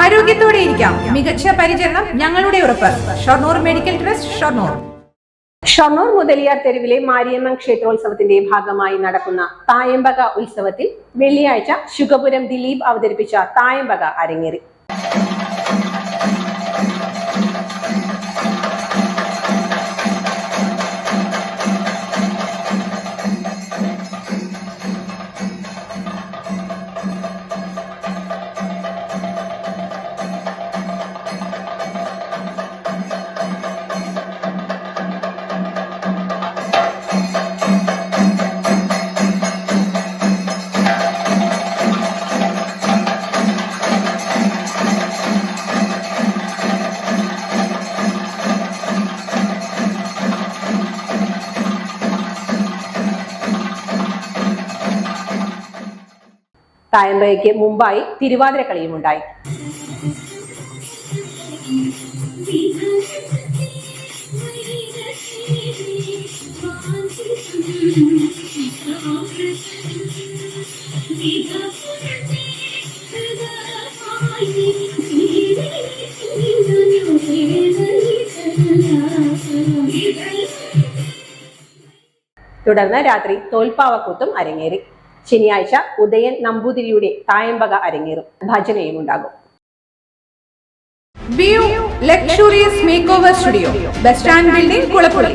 ആരോഗ്യത്തോടെ ഇരിക്കാം. മികച്ച പരിചരണം ഞങ്ങളുടെ ഉറപ്പ്. Shoranur medical trust Shoranur. Shoranur Mudaliar തെരുവിലെ മാരിയമ്മൻ ക്ഷേത്രോത്സവത്തിന്റെ ഭാഗമായി നടക്കുന്ന തായമ്പക ഉത്സവത്തിൽ വെള്ളിയാഴ്ച ശുഗപുരം ദിലീപ് അവതരിപ്പിച്ച തായമ്പക അരങ്ങേറി. തായമ്പകയ്ക്ക് മുമ്പായി തിരുവാതിരക്കളിയും ഉണ്ടായി തുടർന്ന് രാത്രി തോൽപ്പാവക്കൂത്തും അരങ്ങേറി. ശനിയാഴ്ച ഉദയൻ നമ്പൂതിരിയുടെ തായമ്പക അരങ്ങേറും. ഭജനയും ഉണ്ടാകും. Luxurious make over studio bus stand building Kulappully